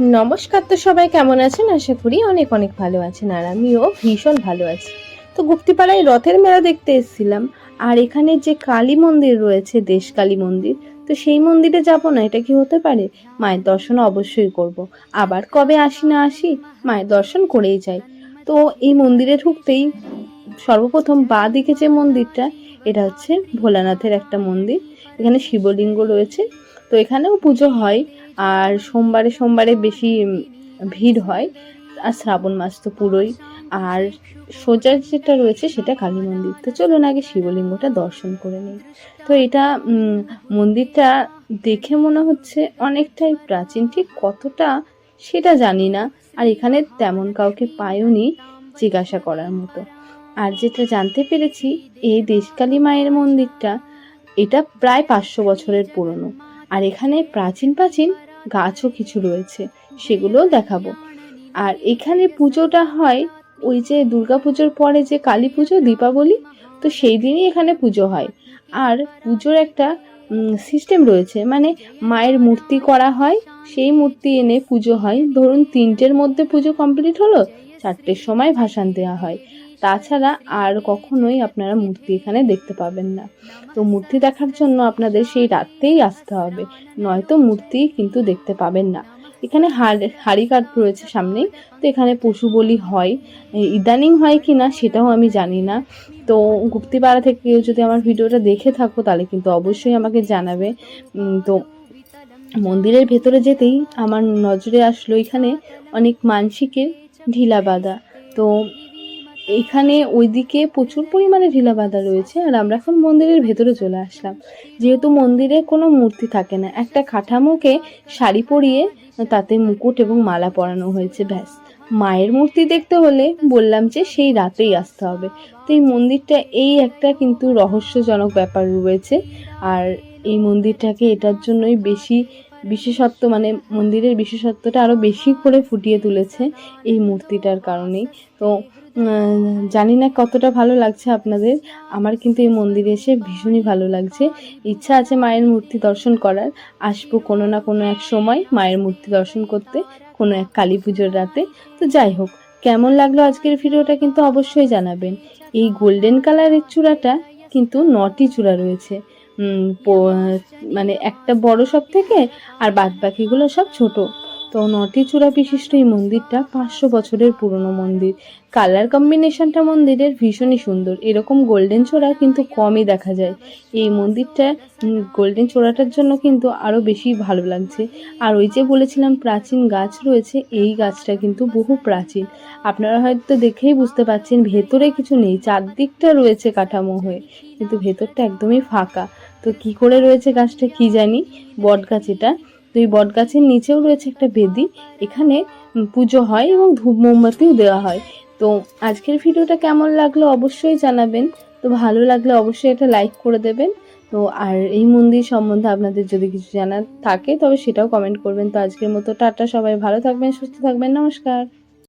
নমস্কার তো সবাই, কেমন আছেন? আশা করি অনেক অনেক ভালো আছেন, আর আমিও ভীষণ ভালো আছি। তো গুপ্তিপাড়ায় রথের মেলা দেখতে এসেছিলাম, আর এখানে যে কালী মন্দির রয়েছে, দেশ কালী মন্দির, তো সেই মন্দিরে যাব না, এটা কি হতে পারে? মায়ের দর্শন অবশ্যই করব। আবার কবে আসি না আসি, মায়ের দর্শন করেই যাই। তো এই মন্দিরে ঢুকতেই সর্বপ্রথম বা দিকে যে মন্দিরটা, এটা হচ্ছে ভোলানাথের একটা মন্দির, এখানে শিবলিঙ্গ রয়েছে। তো এখানেও পুজো হয় আর সোমবারে সোমবারে বেশি ভিড় হয়, আর শ্রাবণ মাস তো পুরোই। আর সোজা যেটা রয়েছে সেটা কালী মন্দির। তো চলুন আগে শিবলিঙ্গটা দর্শন করে নিই। তো এটা মন্দিরটা দেখে মনে হচ্ছে অনেকটাই প্রাচীন। ঠিক কতটা সেটা জানি না, আর এখানে তেমন কাউকে পাইওনি জিজ্ঞাসা করার মতো। আর যেটা জানতে পেরেছি, এই দেশকালী মায়ের মন্দিরটা, এটা প্রায় পাঁচশো বছরের পুরনো। আর এখানে প্রাচীন প্রাচীন গাছও কিছু রয়েছে, সেগুলোও দেখাবো। আর এখানে পুজোটা হয় ওই যে দুর্গাপুজোর পরে যে কালী পুজো, দীপাবলি, তো সেই দিনই এখানে পুজো হয়। আর পুজোর একটা সিস্টেম রয়েছে মানে মায়ের মূর্তি করা হয়, সেই মূর্তি এনে পুজো হয়। ধরুন তিনটের মধ্যে পুজো কমপ্লিট হলো চারটের সময় ভাসান দেওয়া হয়। তাছাড়া আর কখনোই আপনারা মূর্তি এখানে দেখতে পাবেন না। তো মূর্তি দেখার জন্য আপনাদের সেই রাত্রেই আসতে হবে। নয়তো মূর্তি কিন্তু দেখতে পাবেন না। এখানে হাড় কাঠ রয়েছে সামনেই। তো এখানে পশু বলি হয়। ইদানিং হয় কি না সেটাও আমি জানি না। তো গুপ্তিপাড়া থেকে কেউ যদি আমার ভিডিওটা দেখে থাকো তাহলে কিন্তু অবশ্যই আমাকে জানাবে। তো মন্দিরের ভেতরে যেতেই আমার নজরে আসলো এখানে অনেক মানসিকের ঢিলা বাঁধা তো এখানে ওইদিকে প্রচুর পরিমাণে ঢিলা বাঁধা রয়েছে আর আমরা এখন মন্দিরের ভেতরে চলে আসলাম। যেহেতু মন্দিরে কোনো মূর্তি থাকে না, একটা কাঠামোকে শাড়ি পরিয়ে তাতে মুকুট এবং মালা পরানো হয়েছে, ব্যাস। মায়ের মূর্তি দেখতে হলে বললাম যে সেই রাতেই আসতে হবে। তো এই মন্দিরটা, এই একটা কিন্তু রহস্যজনক ব্যাপার রয়েছে। আর এই মন্দিরটাকে এটার জন্যই বেশি বিশেষত্ব মানে মন্দিরের বিশেষত্বটা আরও বেশি করে ফুটিয়ে তুলেছে এই মূর্তিটার কারণেই। তো জানি না কতটা ভালো লাগছে আপনাদের। আমার কিন্তু এই মন্দিরে এসে ভীষণই ভালো লাগছে। ইচ্ছা আছে মায়ের মূর্তি দর্শন করার। আসব কোনো না কোনো এক সময় মায়ের মূর্তি দর্শন করতে, কোনো এক কালী পুজোর রাতে। তো যাই হোক, কেমন লাগল আজকের ভিডিওটা কিন্তু অবশ্যই জানাবেন। এই গোল্ডেন কালারের চূড়াটা কিন্তু নটি চূড়া রয়েছে। মানে একটা বড় সব থেকে আর বাদ বাকিগুলো সব ছোট। তো নটি চূড়া বিশিষ্ট এই মন্দিরটা পাঁচশো বছরের পুরনো মন্দির। কালার কম্বিনেশনটা মন্দিরের ভীষণই সুন্দর। এরকম গোল্ডেন চূড়া কিন্তু কমই দেখা যায়। এই মন্দিরটা গোল্ডেন চূড়াটার জন্য কিন্তু আরও বেশি ভালো লাগছে। আর ওই যে বলেছিলাম, প্রাচীন গাছ রয়েছে, এই গাছটা কিন্তু বহু প্রাচীন। আপনারা হয়তো দেখেই বুঝতে পারছেন, ভেতরে কিছু নেই, চারদিকটা রয়েছে কাঠামো হয়ে, কিন্তু ভেতরটা একদমই ফাঁকা। তো কি করে রয়েছে গাছটা, কি জানি? বট গাছ এটা। তো এই বট গাছের নিচেও রয়েছে একটা বেদি। এখানে পুজো হয় এবং ধূপ মোমবাতিও দেওয়া হয়। তো আজকের ভিডিওটা কেমন লাগল অবশ্যই জানাবেন। তো ভালো লাগলে অবশ্যই এটা লাইক করে দেবেন। তো আর এই মন্দির সম্বন্ধে আপনাদের যদি কিছু জানার থাকে তবে সেটাও কমেন্ট করবেন। তো আজকের মতো টাটা, সবাই ভালো থাকবেন, সুস্থ থাকবেন, নমস্কার।